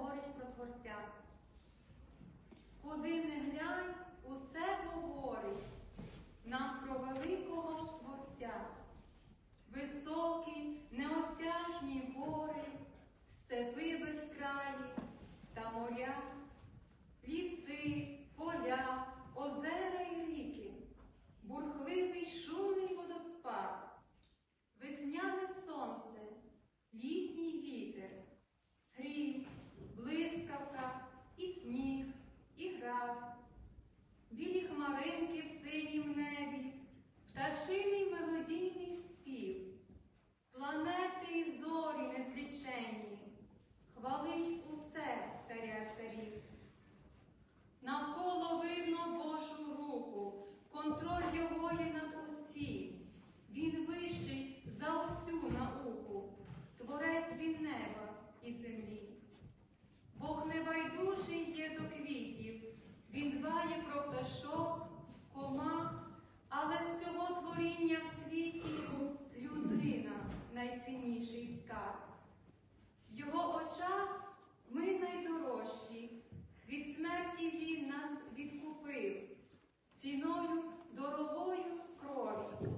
говорить про Творця. Куди не глянь, усе говорить нам про великого Творця. Високі, неосяжні гори, степи безкраї та моря, ліси, поля, озера й ріки, бурхливий шумний водоспад, весняне сонце, літній вітер, синім небі, пташиний мелодійний спів, планети і зорі незліченні, хвалить усе царя царів. Навколо видно Божу руку, контроль його є над усім. Він вищий за усю науку, творець він неба і землі. Бог небайдужий є до квітів, він дбає про пташок, скарб. В його очах ми найдорожчі, від смерті він нас відкупив, ціною дорогою крові.